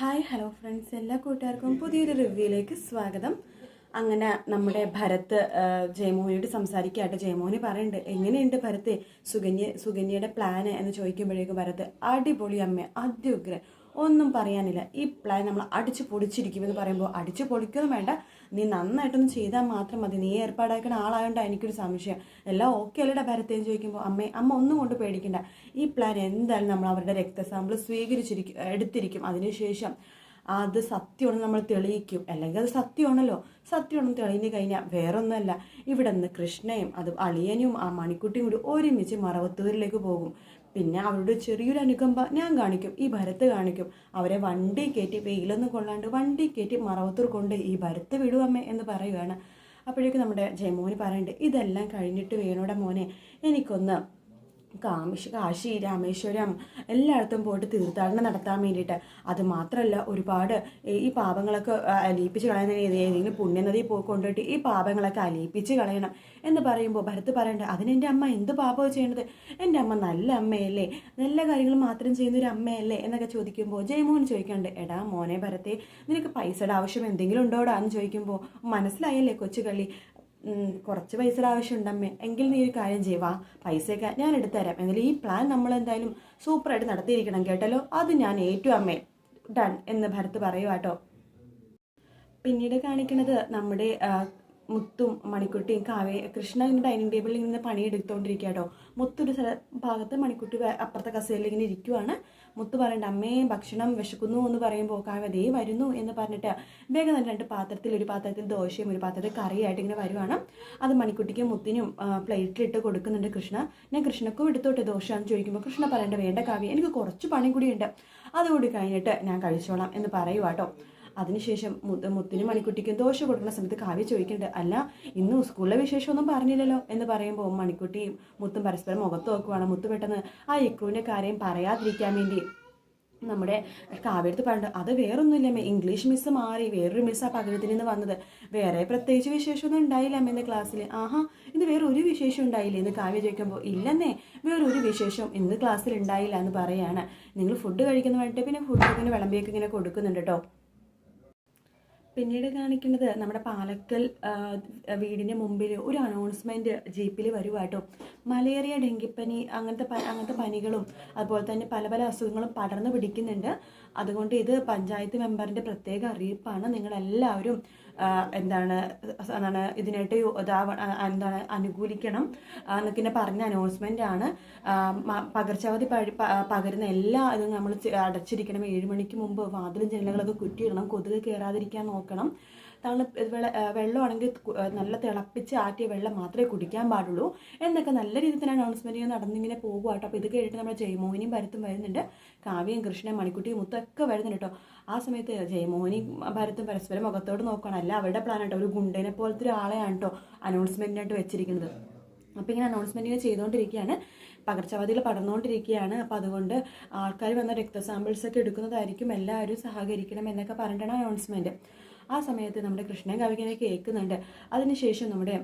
Hi hello friends. എല്ലാ കൂട്ടുകാർക്കും പുതിയൊരു റിവ്യൂയിലേക്ക് സ്വാഗതം. അങ്ങനെ നമ്മുടെ ഭരത് ജയമോഹനോട് സംസാരിക്കാട്ടെ. സംസാരിക്കാട്ടോ പറയുന്നുണ്ട് എങ്ങനെയുണ്ട് ഭരത്തെ സുകന്യ സുകന്യയുടെ പ്ലാന് എന്ന് ചോദിക്കുമ്പോഴേക്കും ഭരത് അടിപൊളി അമ്മ അത്യുഗ്രൻ ഒന്നും പറയാനില്ല. ഈ പ്ലാൻ നമ്മൾ അടിച്ചു പൊളിച്ചിരിക്കുമെന്ന് പറയുമ്പോൾ അടിച്ച് പൊളിക്കൊന്നും വേണ്ട. നീ നന്നായിട്ടൊന്ന് ചെയ്താൽ മാത്രം മതി. നീ ഏർപ്പാടാക്കുന്ന ആളായതുകൊണ്ട് എനിക്കൊരു സംശയം. എല്ലാം ഓക്കെ അല്ലേടെ ഭരത്തേന്ന് ചോദിക്കുമ്പോൾ അമ്മേ അമ്മ ഒന്നും കൊണ്ട് പേടിക്കണ്ട. ഈ പ്ലാൻ എന്തായാലും നമ്മൾ അവരുടെ രക്തസാമ്പിൾ സ്വീകരിച്ചിരിക്കും എടുത്തിരിക്കും. അതിനുശേഷം അത് സത്യമാണെന്ന് നമ്മൾ തെളിയിക്കും. അല്ലെങ്കിൽ അത് സത്യമാണല്ലോ. സത്യമാണെന്ന് തെളിഞ്ഞു കഴിഞ്ഞാൽ വേറൊന്നുമല്ല. ഇവിടെ നിന്ന് കൃഷ്ണയും അത് അളിയനും ആ മണിക്കുട്ടിയും കൂടി ഒരുമിച്ച് മറവത്തൂരിലേക്ക് പോകും. പിന്നെ അവരുടെ ചെറിയൊരു അനുകമ്പ ഞാൻ കാണിക്കും ഈ ഭരത്ത് കാണിക്കും. അവരെ വണ്ടി കയറ്റി വെയിലൊന്നും കൊള്ളാണ്ട് വണ്ടി കയറ്റി മറവത്തൂർ കൊണ്ട് ഈ ഭരത്ത് വിടുവമ്മേ എന്ന് പറയുകയാണ് അപ്പോഴേക്കും നമ്മുടെ ജയമോന് പറയുന്നുണ്ട് ഇതെല്ലാം കഴിഞ്ഞിട്ട് വേണോടെ മോനെ എനിക്കൊന്ന് കാമിഷ് കാശി രാമേശ്വരം എല്ലായിടത്തും പോയിട്ട് തീർത്ഥാടനം നടത്താൻ വേണ്ടിയിട്ട്. അത് മാത്രമല്ല ഒരുപാട് ഈ പാപങ്ങളൊക്കെ അലിയിപ്പിച്ച് കളയുന്ന ഏതെങ്കിലും പുണ്യനദി പോയി കൊണ്ടുപോയിട്ട് ഈ പാപങ്ങളൊക്കെ അലിയിപ്പിച്ച് കളയണം എന്ന് പറയുമ്പോൾ ഭരത് അതിന് എന്റെ അമ്മ എന്ത് പാപമാണ് ചെയ്യണത്? എന്റെ അമ്മ നല്ല അമ്മയല്ലേ? നല്ല കാര്യങ്ങൾ മാത്രം ചെയ്യുന്ന ഒരു അമ്മയല്ലേ? എന്നൊക്കെ ചോദിക്കുമ്പോൾ ജയമോഹൻ ചോദിക്കാണ്ട് എടാ മോനെ ഭരത്തെ നിനക്ക് പൈസയുടെ ആവശ്യം എന്തെങ്കിലും ഉണ്ടോടാ? എന്ന് ചോദിക്കുമ്പോൾ മനസ്സിലായല്ലേ കൊച്ചുകളി കുറച്ച് പൈസ പൈസയുടെ ആവശ്യമുണ്ടമ്മേ എങ്കിൽ നീ ഒരു കാര്യം ചെയ്യുവാ പൈസയൊക്കെ ഞാൻ എടുത്തുതരാം. എന്നാലും ഈ പ്ലാൻ നമ്മൾ എന്തായാലും സൂപ്പറായിട്ട് നടത്തിയിരിക്കണം കേട്ടല്ലോ? അത് ഞാൻ ഏറ്റു അമ്മേ. ഡൺ എന്ന് ഭരത് പറയുവാട്ടോ പിന്നീട് കാണിക്കുന്നത് നമ്മുടെ മുത്തും മണിക്കുട്ടിയും കാവേ കൃഷ്ണ ഇങ്ങനെ ഡൈനിങ് ടേബിളിൽ ഇങ്ങനെ പണിയെടുത്തോണ്ടിരിക്കുക കേട്ടോ മുത്തൊരു സ്ഥല ഭാഗത്ത് മണിക്കുട്ടി അപ്പുറത്തെ കസേരയിൽ ഇങ്ങനെ ഇരിക്കുവാണ്. മുത്ത് പറയണ്ട അമ്മേ ഭക്ഷണം വിശക്കുന്നു എന്ന് പറയുമ്പോൾ കാവ്യ ദേ വരുന്നു എന്ന് പറഞ്ഞിട്ട് വേഗം തന്നെ രണ്ട് പാത്രത്തിൽ ഒരു പാത്രത്തിൽ ദോശയും ഒരു പാത്രത്തിൽ കറിയായിട്ട് ഇങ്ങനെ വരുവാണ്. അത് മണിക്കുട്ടിക്കും മുത്തിനും പ്ലേറ്റിലിട്ട് കൊടുക്കുന്നുണ്ട് കൃഷ്ണ. ഞാൻ കൃഷ്ണക്കും എടുത്തോട്ടെ ദോശ എന്ന് ചോദിക്കുമ്പോൾ കൃഷ്ണ പറയേണ്ട വേണ്ട കാവ്യ എനിക്ക് കുറച്ച് പണി കൂടിയുണ്ട് അതുകൂടി കഴിഞ്ഞിട്ട് ഞാൻ കഴിച്ചോളാം എന്ന് പറയുവാട്ടോ. അതിനുശേഷം മുത്ത് മുത്തിനും മണിക്കുട്ടിക്കും ദോശ കൊടുക്കുന്ന സമയത്ത് കാവ്യ ചോദിക്കുന്നുണ്ട് അല്ല ഇന്ന് സ്കൂളിലെ വിശേഷമൊന്നും പറഞ്ഞില്ലല്ലോ? എന്ന് പറയുമ്പോൾ മണിക്കുട്ടിയും മുത്തും പരസ്പരം മുഖത്ത് നോക്കുവാണ്. മുത്ത് പെട്ടെന്ന് ആ ഇക്രുവിന്റെ കാര്യം പറയാതിരിക്കാൻ വേണ്ടി നമ്മുടെ കാവ്യടുത്ത് പറഞ്ഞിട്ട് അത് വേറൊന്നുമില്ലമ്മേ ഇംഗ്ലീഷ് മിസ്സ് മാറി വേറൊരു മിസ്സാ പകരത്തിൽ നിന്ന് വന്നത്. വേറെ പ്രത്യേകിച്ച് വിശേഷമൊന്നും ഉണ്ടായില്ല അമ്മ എന്റെ ക്ലാസ്സിൽ ആഹാ ഇത് വേറെ ഒരു വിശേഷം ഉണ്ടായില്ല? എന്ന് കാവ്യ ചോദിക്കുമ്പോൾ ഇല്ലെന്നേ വേറൊരു വിശേഷം ഇന്ന് ക്ലാസ്സിൽ ഉണ്ടായില്ല എന്ന് പറയാണ്. നിങ്ങൾ ഫുഡ് കഴിക്കുന്ന വേണ്ടിയിട്ട് പിന്നെ ഫുഡ് ഇങ്ങനെ വിളമ്പിയൊക്കെ ഇങ്ങനെ കൊടുക്കുന്നുണ്ട് കേട്ടോ പിന്നീട് കാണിക്കുന്നത് നമ്മുടെ പാലക്കൽ വീടിന് മുമ്പിൽ ഒരു അനൗൺസ്മെന്റ് ജീപ്പിൽ വരുവാട്ടോ. മലേറിയ ഡെങ്കിപ്പനി അങ്ങനത്തെ അങ്ങനത്തെ പനികളും അതുപോലെ തന്നെ പല പല അസുഖങ്ങളും പടർന്നു പിടിക്കുന്നുണ്ട്. അതുകൊണ്ട് ഇത് പഞ്ചായത്ത് മെമ്പറിന്റെ പ്രത്യേക അറിയിപ്പാണ്. നിങ്ങളെല്ലാവരും എന്താണ് എന്താണ് ഇതിനായിട്ട് എന്താണ് അനുകൂലിക്കണം. എന്നൊക്കെ പറഞ്ഞ അനൗൺസ്മെന്റ് ആണ്. പകർച്ചവധി പകരുന്ന എല്ലാ ഇതും നമ്മൾ അടച്ചിരിക്കണം. ഏഴ് മണിക്ക് മുമ്പ് വാതിലും ജനലുകളൊക്കെ കുറ്റിയിടണം. കൊതുക് കയറാതിരിക്കാൻ നോക്കണം. തണു വെള്ളമാണെങ്കിൽ നല്ല തിളപ്പിച്ച് ആറ്റിയ വെള്ളം മാത്രമേ കുടിക്കാൻ പാടുള്ളൂ. എന്നൊക്കെ നല്ല രീതിയിൽ തന്നെ അനൗൺസ്മെന്റ് നടന്നിങ്ങനെ കേട്ടോ അപ്പോൾ ഇത് കേട്ടിട്ട് നമ്മുടെ ജയമോഹനിയും ഭരത്തും വരുന്നുണ്ട്. കാവ്യയും കൃഷ്ണൻ മണിക്കുട്ടിയും മുത്തൊക്കെ വരുന്നുണ്ട് കേട്ടോ. ആ സമയത്ത് ജയമോഹനിയും ഭരത്തും പരസ്പരം മുഖത്തോട് നോക്കണം അല്ല അവരുടെ പ്ലാൻ കേട്ടോ ഒരു ഗുണ്ടനെ പോലത്തെ ഒരാളെയാണ് കേട്ടോ അനൗൺസ്മെന്റിനായിട്ട് വെച്ചിരിക്കുന്നത്. അപ്പോൾ ഇങ്ങനെ അനൗൺസ്മെന്റ് ഇങ്ങനെ ചെയ്തുകൊണ്ടിരിക്കുകയാണ് പകർച്ചവ്യാധികൾ പടർന്നുകൊണ്ടിരിക്കുകയാണ് അപ്പോൾ അതുകൊണ്ട് ആൾക്കാർ വന്ന രക്തസാമ്പിൾസ് ഒക്കെ എടുക്കുന്നതായിരിക്കും. എല്ലാവരും സഹകരിക്കണം എന്നൊക്കെ പറഞ്ഞിട്ടാണ് അനൗൺസ്മെന്റ് ആ സമയത്ത് നമ്മുടെ കൃഷ്ണൻ കവികനെ കേൾക്കുന്നുണ്ട്. അതിനുശേഷം നമ്മുടെ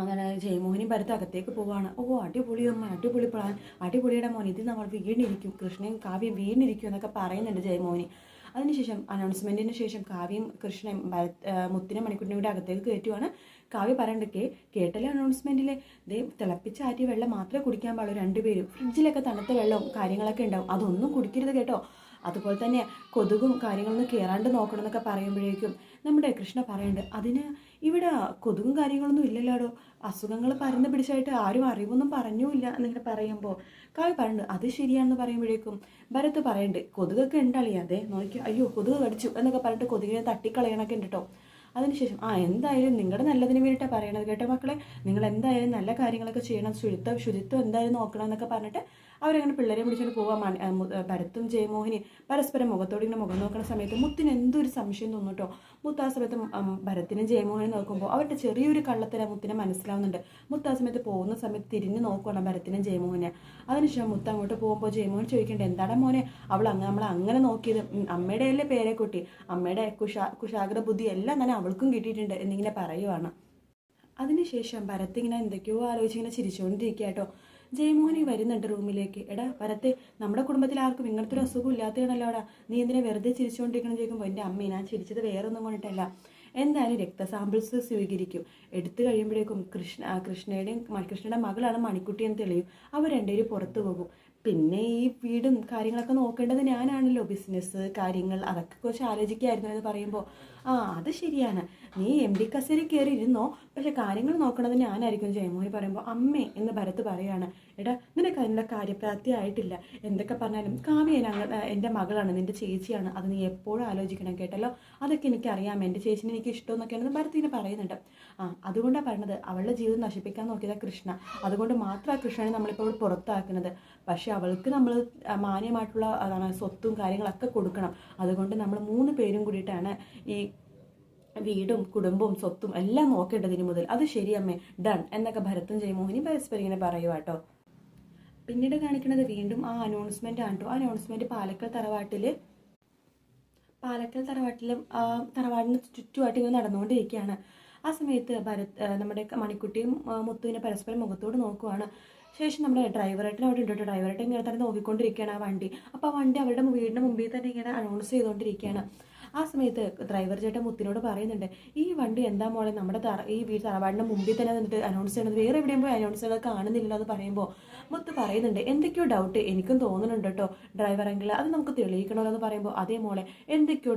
അങ്ങനെ ജയമോഹിനി ഭരത് അകത്തേക്ക് പോവാണ്. ഓ അടിപൊളി അമ്മ അടിപൊളി പ്ലാൻ. അടിപൊളിയുടെ മോൻ ഇത് നമ്മൾ വീണിരിക്കും. കൃഷ്ണയും കാവ്യം വീണിരിക്കും എന്നൊക്കെ പറയുന്നുണ്ട് ജയമോഹിനി. അതിനുശേഷം അനൗൺസ്മെന്റിന് ശേഷം കാവ്യം കൃഷ്ണൻ ഭരത് മുത്തിനെ മണിക്കൂറിനെ കൂടി അകത്തേക്ക് കയറ്റുവാണ്. കാവ്യ പറയണ്ട് കേ കേട്ടല്ലേ അനൗൺസ്മെന്റിൽ ദേ തിളപ്പിച്ചാറ്റിയ വെള്ളം മാത്രമേ കുടിക്കാൻ പാടുള്ളൂ രണ്ടുപേരും. ഫ്രിഡ്ജിലൊക്കെ തണുത്ത വെള്ളവും കാര്യങ്ങളൊക്കെ ഉണ്ടാവും. അതൊന്നും കുടിക്കരുത് കേട്ടോ. അതുപോലെ തന്നെ കൊതുകും കാര്യങ്ങളൊന്നും കയറാണ്ട് നോക്കണം എന്നൊക്കെ പറയുമ്പോഴേക്കും നമ്മുടെ കൃഷ്ണ പറയുന്നുണ്ട് അതിന് ഇവിടെ കൊതുകും കാര്യങ്ങളൊന്നും ഇല്ലല്ലോടോ? അസുഖങ്ങൾ പരന്ന് പിടിച്ചായിട്ട് ആരും അറിവൊന്നും പറഞ്ഞുമില്ല എന്നിങ്ങനെ പറയുമ്പോൾ കാവ്യ പറയുന്നുണ്ട് അത് ശരിയാണെന്ന് പറയുമ്പോഴേക്കും ഭരത് പറയുന്നുണ്ട് കൊതുകൊക്കെ ഉണ്ടളിയാതെ നോക്കി അയ്യോ കൊതുക് കടിച്ചു എന്നൊക്കെ പറഞ്ഞിട്ട് കൊതുകിനെ തട്ടിക്കളയണൊക്കെ ഉണ്ട് കേട്ടോ അതിനുശേഷം ആ എന്തായാലും നിങ്ങളുടെ നല്ലതിന് വേണ്ടിയിട്ടാണ് പറയണത് കേട്ടോ മക്കളെ. നിങ്ങൾ എന്തായാലും നല്ല കാര്യങ്ങളൊക്കെ ചെയ്യണം ശുചിത്വം ശുചിത്വം എന്തായാലും നോക്കണം എന്നൊക്കെ പറഞ്ഞിട്ട് അവരങ്ങനെ പിള്ളേരെ മു- ആ, ഭരത്തും ജയമോഹിനി പരസ്പരം മുഖത്തോട് ഇങ്ങനെ മുഖം നോക്കുന്ന സമയത്ത് മുത്തിന് എന്തൊരു സംശയം തോന്നും കേട്ടോ മുത്ത് ആ സമയത്ത് ഭരത്തിനും ജയമോഹനും നോക്കുമ്പോൾ അവരുടെ ചെറിയൊരു കള്ളത്തര മുത്തിനെ മനസ്സിലാവുന്നുണ്ട്. മുത്ത് ആ സമയത്ത് പോകുന്ന സമയത്ത് തിരിഞ്ഞ് നോക്കുകയാണ് ഭരത്തിനും ജയമോഹനെ. അതിനുശേഷം മുത്ത് അങ്ങോട്ട് പോകുമ്പോൾ ജയമോഹൻ ചോദിക്കേണ്ടത് എന്താണ് മോനെ അവൾ അങ്ങ് നമ്മളെ അങ്ങനെ നോക്കിയത്? അമ്മയുടെ അല്ലേ പേരെ കുട്ടി? അമ്മയുടെ കുശാ കുശാഗ്ര ബുദ്ധി എല്ലാം തന്നെ അവൾക്കും കിട്ടിയിട്ടുണ്ട് എന്നിങ്ങനെ പറയുവാണ്. അതിനുശേഷം ഭരത് ഇങ്ങനെ എന്തൊക്കെയോ ആലോചിച്ച് ഇങ്ങനെ ചിരിച്ചുകൊണ്ടിരിക്കുക കേട്ടോ ജയമോഹനി വരുന്നുണ്ട് റൂമിലേക്ക്. എടാ വരത്തെ നമ്മുടെ കുടുംബത്തിൽ ആർക്കും ഇങ്ങനത്തെ ഒരു അസുഖം ഇല്ലാത്തതാണല്ലോടാ നീ എന്തിനെ വെറുതെ ചിരിച്ചുകൊണ്ടിരിക്കണം ചോദിക്കുമ്പോൾ എന്റെ അമ്മ ഞാൻ ചിരിച്ചത് വേറെ ഒന്നും കൊണ്ടിട്ടല്ല. എന്തായാലും രക്ത സാമ്പിൾസ് സ്വീകരിക്കും. എടുത്തു കഴിയുമ്പോഴേക്കും കൃഷ്ണ കൃഷ്ണയുടെയും കൃഷ്ണയുടെ മകളാണ് മണിക്കുട്ടി എന്ന് തെളിയും. അവർ രണ്ടുപേരും പുറത്തു പോകും. പിന്നെ ഈ വീടും കാര്യങ്ങളൊക്കെ നോക്കേണ്ടത് ഞാനാണല്ലോ. ബിസിനസ് കാര്യങ്ങൾ അതൊക്കെ കുറച്ച് ആലോചിക്കായിരുന്നു എന്ന് പറയുമ്പോൾ ആ അത് ശരിയാണ്. നീ എം ഡി കസേരി കയറി ഇരുന്നോ പക്ഷെ കാര്യങ്ങൾ നോക്കണത് ഞാനായിരിക്കും ജയമോഹി പറയുമ്പോൾ അമ്മേ എന്ന് ഭരത് പറയാണ്. എടാ നിനക്ക് അതിന്റെ കാര്യപ്രാപ്തി ആയിട്ടില്ല. എന്തൊക്കെ പറഞ്ഞാലും കാവ്യ എന്റെ മകളാണ് നിന്റെ ചേച്ചിയാണ്. അത് നീ എപ്പോഴും ആലോചിക്കണം കേട്ടല്ലോ? അതൊക്കെ എനിക്കറിയാം. എന്റെ ചേച്ചിനെ എനിക്ക് ഇഷ്ടമെന്നൊക്കെയാണെന്ന് ഭരത് ഇങ്ങനെ പറയുന്നുണ്ട്. ആ അതുകൊണ്ടാണ് പറഞ്ഞത് അവളുടെ ജീവിതം നശിപ്പിക്കാൻ നോക്കിയതാ കൃഷ്ണ. അതുകൊണ്ട് മാത്രം കൃഷ്ണനെ നമ്മളിപ്പോൾ പുറത്താക്കുന്നത്. പക്ഷേ അവൾക്ക് നമ്മൾ മാന്യമായിട്ടുള്ള സ്വത്തും കാര്യങ്ങളൊക്കെ കൊടുക്കണം. അതുകൊണ്ട് നമ്മൾ മൂന്ന് പേരും കൂടിയിട്ടാണ് ഈ വീടും കുടുംബവും സ്വത്തും എല്ലാം നോക്കേണ്ടതിന് മുതൽ അത് ശരിയമ്മേ ഡൺ എന്നൊക്കെ ഭരത്തും ജയമോഹിനി പരസ്പരം ഇങ്ങനെ പറയുവാട്ടോ പിന്നീട് കാണിക്കുന്നത് വീണ്ടും ആ അനൗൺസ്മെന്റ് ആണ് കേട്ടോ ആ അനൗൺസ്മെന്റ് പാലക്കൽ തറവാട്ടിൽ പാലക്കൽ തറവാട്ടിലും ആ തറവാടിന് ചുറ്റുമായിട്ട് ഇങ്ങനെ നടന്നുകൊണ്ടിരിക്കുകയാണ്. ആ സമയത്ത് ഭരത് നമ്മുടെ മണിക്കുട്ടിയും മുത്തുവിനെ പരസ്പരം മുഖത്തോട് നോക്കുവാണ്. ശേഷം നമ്മുടെ ഡ്രൈവറായിട്ട് അവിടെ ഉണ്ട് ഡ്രൈവറായിട്ട് ഇങ്ങനെ തന്നെ നോക്കിക്കൊണ്ടിരിക്കുകയാണ് ആ വണ്ടി. അപ്പോൾ ആ വണ്ടി അവരുടെ വീടിന്റെ മുമ്പിൽ തന്നെ ഇങ്ങനെ അനൗൺസ് ചെയ്തുകൊണ്ടിരിക്കുകയാണ്. ആ സമയത്ത് ഡ്രൈവർ ചേട്ടൻ മുത്തിനോട് പറയുന്നുണ്ട് ഈ വണ്ടി എന്താ മോളെ? നമ്മുടെ തറ ഈ വീട് തറവാടിന്റെ മുമ്പിൽ തന്നെ നിന്നിട്ട് അനൗൺസ് ചെയ്യണത് വേറെ എവിടെയും പോയി അനൗൺസ് ചെയ്യണത് കാണുന്നില്ലല്ലോ എന്ന് പറയുമ്പോൾ മുത്ത് പറയുന്നുണ്ട് എന്തൊക്കെയോ ഡൗട്ട് എനിക്കും തോന്നുന്നുണ്ട് കേട്ടോ ഡ്രൈവർ എങ്കിൽ അത് നമുക്ക് തെളിയിക്കണമല്ലോ എന്ന് പറയുമ്പോൾ അതേ മോളെ എന്തൊക്കെയോ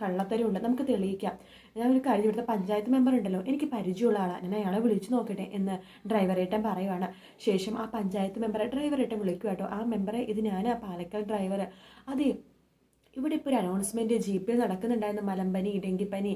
കള്ളത്തരമുണ്ട്. നമുക്ക് തെളിയിക്കാം. ഞാൻ ഒരു കാര്യം ഇവിടുത്തെ പഞ്ചായത്ത് മെമ്പർ ഉണ്ടല്ലോ എനിക്ക് പരിചയമുള്ള ആളാണ് ഞാൻ അയാളെ വിളിച്ചു നോക്കട്ടെ എന്ന് ഡ്രൈവറേട്ടൻ പറയുവാണ്. ശേഷം ആ പഞ്ചായത്ത് മെമ്പറെ ഡ്രൈവറേട്ടൻ വിളിക്കുക കേട്ടോ ആ മെമ്പറെ ഇത് ഞാൻ പാലക്കാട് ഡ്രൈവർ അതെ ഇവിടെ ഇപ്പോൾ ഒരു അനൗൺസ്മെന്റ് ജി പി നടക്കുന്നുണ്ടായിരുന്നു. മലമ്പനി ഡെങ്കിപ്പനി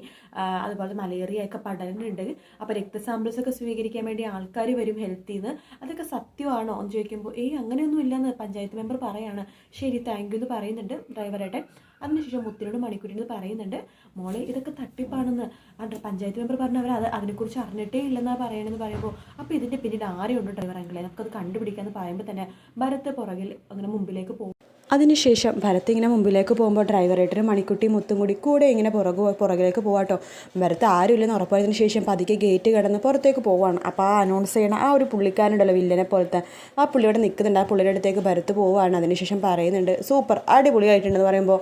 അതുപോലെ മലേറിയ ഒക്കെ പടരുന്നുണ്ട്. അപ്പോൾ രക്തസാമ്പിൾസ് ഒക്കെ സ്വീകരിക്കാൻ വേണ്ടി ആൾക്കാർ വരും ഹെൽത്തിൽ നിന്ന് അതൊക്കെ സത്യമാണോ എന്ന് ചോദിക്കുമ്പോൾ ഏയ് അങ്ങനെയൊന്നും ഇല്ലെന്ന് പഞ്ചായത്ത് മെമ്പർ പറയാണ്. ശരി താങ്ക് യു എന്ന് പറയുന്നുണ്ട് ഡ്രൈവറായിട്ട് അതിനുശേഷം മുത്തിനോട് മണിക്കൂറിനോട് പറയുന്നുണ്ട് മോളെ ഇതൊക്കെ തട്ടിപ്പാണെന്ന്. ഡ്ര- പഞ്ചായത്ത് മെമ്പർ പറഞ്ഞ അവർ അത് അതിനെക്കുറിച്ച് അറിഞ്ഞിട്ടേ ഇല്ലെന്നാണ് പറയണമെന്ന് പറയുമ്പോൾ അപ്പോൾ ഇതിന്റെ പിന്നീട് ആരെയുണ്ട് ഡ്രൈവർ അങ്കിളെ നമുക്കത് കണ്ടുപിടിക്കാമെന്ന് പറയുമ്പോൾ തന്നെ ഭരത്ത് പുറകിൽ അങ്ങനെ മുമ്പിലേക്ക് പോകും. അതിനുശേഷം ഭരത് ഇങ്ങനെ മുമ്പിലേക്ക് പോകുമ്പോൾ ഡ്രൈവറായിട്ടൊരു മണിക്കുട്ടി മുത്തും കൂടി കൂടെ ഇങ്ങനെ പുറകു പുറകിലേക്ക് പോകാട്ടോ ഭരത് ആരുമില്ലെന്ന് ഉറപ്പായതിനു ശേഷം പതുക്കെ ഗേറ്റ് കടന്ന് പുറത്തേക്ക് പോവാണ്. അപ്പോൾ ആ അനൗൺസ് ചെയ്യണ ആ ഒരു പുള്ളിക്കാരനുണ്ടല്ലോ വില്ലനെ പോലത്തെ. ആ പുള്ളിയോടെ നിൽക്കുന്നുണ്ട് ആ പുള്ളിയുടെ അടുത്തേക്ക് ഭരത് പോവാണ്. അതിനുശേഷം പറയുന്നുണ്ട് സൂപ്പർ അടിപൊളിയായിട്ടുണ്ടെന്ന് പറയുമ്പോൾ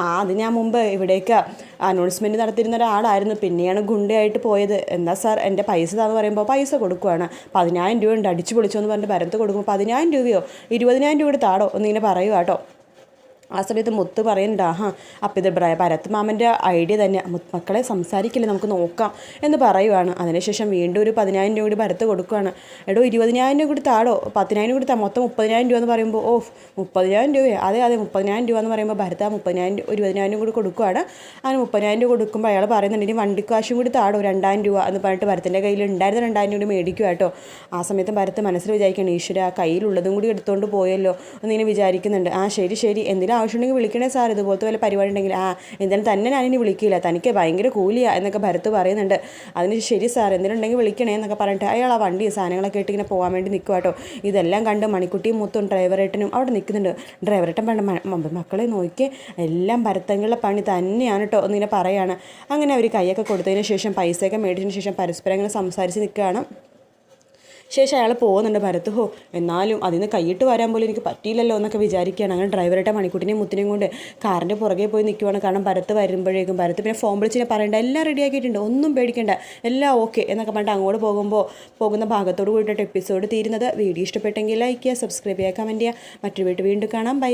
ആ അത് ഞാൻ മുമ്പ് ഇവിടേക്ക് അനൗൺസ്മെന്റ് നടത്തിയിരുന്ന ഒരാളായിരുന്നു. പിന്നെയാണ് ഗുണ്ടയായിട്ട് പോയത്. എന്താ സാർ എന്റെ പൈസ താന്ന് പറയുമ്പോൾ പൈസ കൊടുക്കുവാണ്. പതിനായിരം രൂപ ഉണ്ട് അടിച്ചു പൊളിച്ചോ എന്ന് പറഞ്ഞിട്ട് ഭരത്ത് കൊടുക്കുമ്പോൾ പതിനായിരം രൂപയോ? ഇരുപതിനായിരം രൂപ താടോ? എന്നിങ്ങനെ പറയുക കേട്ടോ ആ സമയത്ത് മുത്ത് പറയുന്നുണ്ട് ആഹാ അപ്പം ഇത് ഭരത് മാമന്റെ ഐഡിയ തന്നെ. മക്കളെ സംസാരിക്കില്ല നമുക്ക് നോക്കാം എന്ന് പറയുവാണ്. അതിനുശേഷം വീണ്ടും ഒരു പതിനായിരം രൂപ കൂടി ഭരത്ത് കൊടുക്കുകയാണ് എടോ ഇരുപതിനായിരം രൂപ കൂടി താടോ. പതിനായിരം കൂടി താ മൊത്തം മുപ്പതിനായിരം രൂപ എന്ന് പറയുമ്പോൾ ഓ മുപ്പതിനായിരം രൂപയെ? അതെ അതെ മുപ്പതിനായിരം രൂപ എന്ന് പറയുമ്പോൾ ഭരത് ആ മുപ്പതിനായിരം രൂപ ഇരുപതിനായിരം കൂടി കൊടുക്കുകയാണ് അങ്ങനെ മുപ്പതിനായിരം രൂപ കൊടുക്കുമ്പോൾ അയാൾ പറയുന്നുണ്ട് ഇനി വണ്ടിക്കാശും കൂടി താടോ രണ്ടായിരം രൂപ എന്ന് പറഞ്ഞിട്ട് ഭരത്തിന്റെ കയ്യിൽ ഉണ്ടായിരുന്ന രണ്ടായിരം രൂപ മേടിക്കുക കേട്ടോ. ആ സമയത്ത് ഭരത്ത് മനസ്സിൽ വിചാരിക്കണം ഈശ്വര കയ്യിലുള്ളതും കൂടി എടുത്തുകൊണ്ട് പോയല്ലോ എന്നിങ്ങനെ വിചാരിക്കുന്നുണ്ട്. ആ ശരി ശരി. എന്തെങ്കിലും ആവശ്യമുണ്ടെങ്കിൽ വിളിക്കണേ സാർ. ഇതുപോലത്തെ വല്ല പരിപാടി ഉണ്ടെങ്കിൽ ആ എന്തായാലും തന്നെ ഞാനിനി വിളിക്കില്ല തനിക്ക് ഭയങ്കര കൂലിയാ എന്നൊക്കെ ഭരത്ത് പറയുന്നുണ്ട്. അതിന് ശരി സാർ എന്തെങ്കിലും ഉണ്ടെങ്കിൽ വിളിക്കണേ എന്നൊക്കെ പറഞ്ഞിട്ട് അയാൾ ആ വണ്ടി സാധനങ്ങളൊക്കെ ഇട്ട് ഇങ്ങനെ പോകാൻ വേണ്ടി നിൽക്കുക കേട്ടോ. ഇതെല്ലാം കണ്ട് മണിക്കുട്ടിയും മുത്തും ഡ്രൈവറേട്ടനും അവിടെ നിൽക്കുന്നുണ്ട്. ഡ്രൈവറേട്ടൻ പണ്ട് മക്കളെ നോക്കി എല്ലാം ഭരത്തങ്ങളുടെ പണി തന്നെയാണ് കേട്ടോ എന്നിങ്ങനെ പറയാണ്. അങ്ങനെ അവർ കൈയൊക്കെ കൊടുത്തതിന് ശേഷം പൈസയൊക്കെ മേടിച്ചതിന് ശേഷം പരസ്പരം ഇങ്ങനെ സംസാരിച്ച് നിൽക്കുകയാണ്. ശേഷം അയാൾ പോകുന്നുണ്ട് ഭരത് ഹോ എന്നാലും അതിൽ കൈയിട്ട് വരാൻ പോലും എനിക്ക് പറ്റിയില്ലല്ലോ എന്നൊക്കെ വിചാരിക്കുകയാണ്. അങ്ങനെ ഡ്രൈവറായിട്ട് മണിക്കുട്ടിനെയും മുത്തിനെയും കൊണ്ട് കാറിന്റെ പുറകെ പോയി നിൽക്കുവാണ് കാരണം ഭരത്ത് വരുമ്പോഴേക്കും ഭരത്ത് പിന്നെ ഫോൺ വിളിച്ച് ഞാൻ പറയേണ്ട എല്ലാം റെഡിയാക്കിയിട്ടുണ്ട് ഒന്നും പേടിക്കേണ്ട എല്ലാം ഓക്കെ എന്നൊക്കെ പറഞ്ഞിട്ട് അങ്ങോട്ട് പോകുമ്പോൾ പോകുന്ന ഭാഗത്തോട് കൂടിയിട്ട് എപ്പിസോഡ് തീരുന്നത്. വീഡിയോ ഇഷ്ടപ്പെട്ടെങ്കിൽ ലൈക്ക് ചെയ്യുക സബ്സ്ക്രൈബ് ചെയ്യുക കമന്റ് ചെയ്യുക. മറ്റൊരു വീട്ടിൽ വീണ്ടും കാണാം. ബൈ